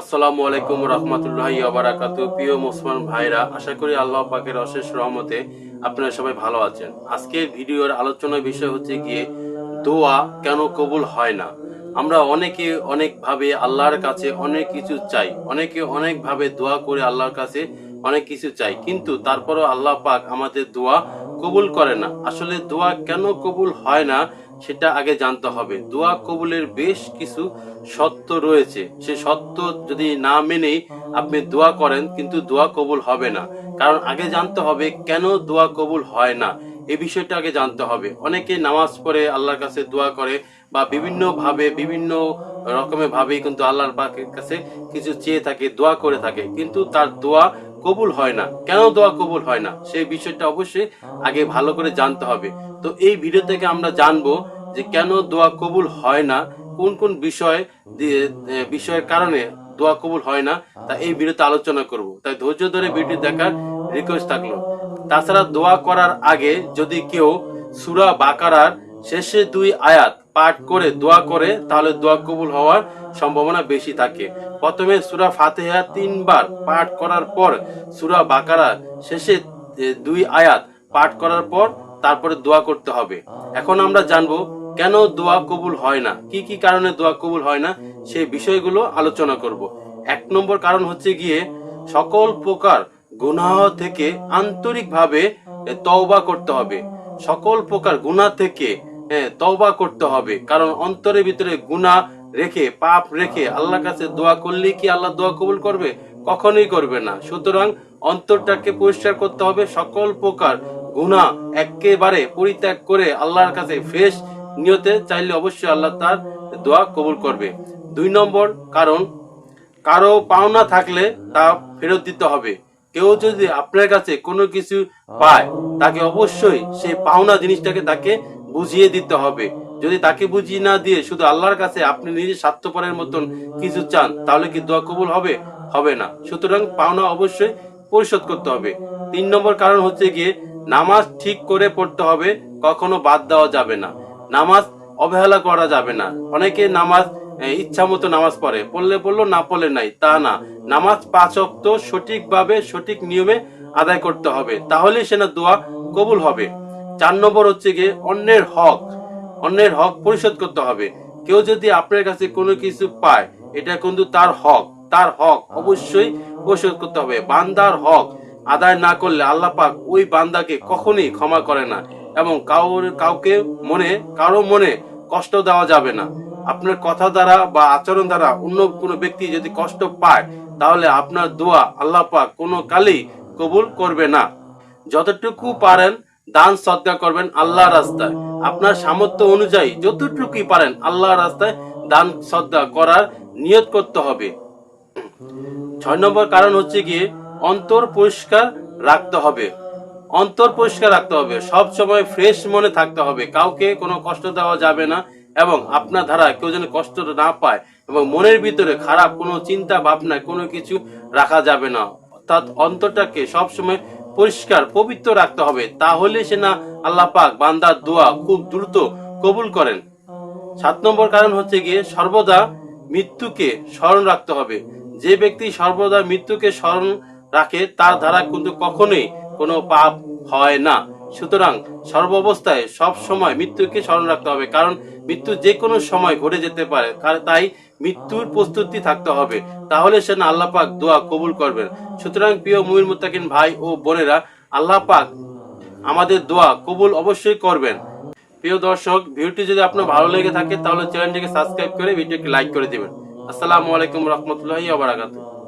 আসসালামু আলাইকুম রহমতুল্লাহি আবরাকাত প্রিয় মুসলমান ভাইরা, আশা করি আল্লাহ পাকের অশেষ রহমতে আপনারা সবাই ভালো আছেন। ভিডিওর আলোচনার বিষয় হচ্ছে গিয়ে, দোয়া কেন কবুল হয় না? আমরা অনেকে অনেকভাবে আল্লাহর কাছে অনেক কিছু চাই, অনেকে অনেকভাবে দোয়া করে আল্লাহর কাছে অনেক কিছু চাই। কিন্তু তারপরও আল্লাহ পাক আমাদের দোয়া কবুল করে না। আসলে দোয়া কেন কবুল হয় না, সেটা আগে জানতে হবে। দোয়া কবুলের বেশ কিছু সত্য রয়েছে। সে সত্য যদি না মেনেই আপনি দোয়া করেন, কিন্তু দোয়া কবুল হবে না। কারণ আগে জানতে হবে কেন দোয়া কবুল হয় না। এই বিষয়টা আগে জানতে হবে। অনেকে নামাজ পড়ে আল্লাহর কাছে দোয়া করে বা বিভিন্ন ভাবে বিভিন্ন রকমের ভাবেই কিন্তু আল্লাহর কাছে কিছু চেয়ে থাকে, দোয়া করে থাকে। কিন্তু তার দোয়া কবুল হয় না। কেন দোয়া কবুল হয় না? সেই বিষয়টা অবশ্যই আগে ভালো করে জানতে হবে। তো এই ভিডিও থেকে আমরা জানব যে কেন দোয়া কবুল হয় না, কোন কোন বিষয় বিষয়ের কারণে দোয়া কবুল হয় না, তা এই ভিডিওতে আলোচনা করব। তাই ধৈর্য ধরে ভিডিও দেখার রিকোয়েস্ট থাকল। তাছাড়া দোয়া করার আগে যদি কেউ সুরা বাকারার শেষে দুই আয়াত পাঠ করে, দোয়া করে, তাহলে দোয়া কবুল হওয়ার সম্ভাবনা বেশি থাকে। প্রথমে সুরা ফাতেহা তিনবার পাঠ করার পর, সুরা বাকারা শেষে দুই আয়াত পাঠ করার পর তারপরে দোয়া করতে হবে। এখন আমরা জানব, কেন দোয়া কবুল হয় না? কি কি কারণে দোয়া কবুল হয় না? সেই বিষয়গুলো আলোচনা করব। এক নম্বর কারণ হচ্ছে গিয়ে, সকল প্রকার গুনাহ থেকে আন্তরিকভাবে তওবা করতে হবে। সকল প্রকার গুনাহ থেকে হ্যাঁ, তওবা করতে হবে। কারণ অন্তরের ভিতরে গুনাহ রেখে পাপ রেখে আল্লাহর কাছে দোয়া করলে কি আল্লাহ দোয়া কবুল করবে? কখনোই করবে না। সুতরাং অন্তরটাকে পরিষ্কার করতে হবে। সকল প্রকার গুনাহ একেবারে পরিত্যাগ করে আল্লাহর কাছে ফ্রেশ নিয়তে চাইলে অবশ্যই আল্লাহ তার দোয়া কবুল করবে। দুই নম্বর কারণ কারও পাওনা থাকলে তা ফেরত দিতে হবে। কেউ যদি আপনার কাছে কোনো কিছু পায় তাকে অবশ্যই সেই পাওনা জিনিসটাকে তাকে বুঝিয়ে দিতে হবে। যদি তাকে বুঝিয়ে না দিয়ে শুধু আল্লাহর কাছে আপনি নিজে স্বার্থপরের মতন কিছু চান, তাহলে কি দোয়া কবুল হবে? হবে না। সুতরাং পাওনা অবশ্যই পরিশোধ করতে হবে। তিন নম্বর কারণ হচ্ছে গিয়ে, নামাজ ঠিক করে পড়তে হবে, কখনো বাদ দেওয়া যাবে না। নামাজ অবহেলা করা যাবে না। অনেকে নামাজ ইচ্ছা মতো নামাজ পড়ে। পড়লে পড়ল, না পড়লে নাই। তা না। নামাজ পাঁচ অক্ত সঠিকভাবে সঠিক নিয়মে আদায় করতে হবে। তাহলে সেনা দোয়া কবুল হবে। চার নম্বর হচ্ছে গিয়ে অন্যের হক অন্যের হক পরিশোধ করতে হবে। কেউ যদি আপনার কাছে কোনো কিছু পায়, এটা কিন্তু তার হক তার হক অবশ্যই পরিশোধ করতে হবে। বান্দার হক আদায় না করলে আল্লাহ পাক ওই বান্দাকে কখনোই ক্ষমা করে না এবং কাউর, কাউকে মনে, কারও মনে কষ্ট দেওয়া যাবে না। আপনার কথা দ্বারা বা আচরণ দ্বারা অন্য কোনো ব্যক্তি যদি কষ্ট পায়, তাহলে আপনার দোয়া আল্লাহ পাক কোনো কালেই কবুল করবে না। যতটুকু পারেন দান সদ্গা করবেন আল্লাহ রাস্তায়। আপনার সামর্থ্য অনুযায়ী যতটুকুই পারেন আল্লাহ রাস্তায় দান সদ্গা করার নিয়ত করতে হবে। ছয় নম্বর কারণ হচ্ছে গিয়ে অন্তর পরিষ্কার রাখতে হবে। অন্তর পরিষ্কার রাখতে হবে। সব সময় ফ্রেশ মনে থাকতে হবে। কাউকে কোনো কষ্ট দেওয়া যাবে না এবং আপনার ধারা কেউ যেন কষ্ট না পায় এবং মনের ভিতরে খারাপ কোনো চিন্তা ভাবনা কোনো কিছু রাখা যাবে না। অর্থাৎ অন্তরটাকে সব সময় পরিষ্কার, পবিত্র রাখতে হবে। তাহলে সে না আল্লাহ পাক বান্দার দোয়া খুব দ্রুত কবুল করেন। সাত নম্বর কারণ হচ্ছে গিয়ে সর্বদা মৃত্যুকে স্মরণ রাখতে হবে। যে ব্যক্তি সর্বদা মৃত্যুকে স্মরণ রাখে, তার দ্বারা কিন্তু কখনোই কোনো পাপ হয় না। সুতরাং সর্বাবস্থায় সব সময় মৃত্যুকে স্মরণ রাখতে হবে, কারণ মৃত্যু যে কোনো সময় ঘটে যেতে পারে তাই মৃত্যুর প্রস্তুতি থাকতে হবে। তাহলে সে আল্লাহ পাক দোয়া কবুল করবেন। সুতরাং প্রিয় মুমিন মুত্তাকিন ভাই ও বোনেরা, আল্লাহ পাক আমাদের দোয়া কবুল অবশ্যই করবেন। প্রিয় দর্শক, ভিডিওটি যদি আপনার ভালো লেগে থাকে, তাহলে চ্যানেলটিকে সাবস্ক্রাইব করে ভিডিওকে লাইক করে দিবেন। আসসালামু আলাইকুম রহমতুল্লাহি ওয়া বারাকাতুহু।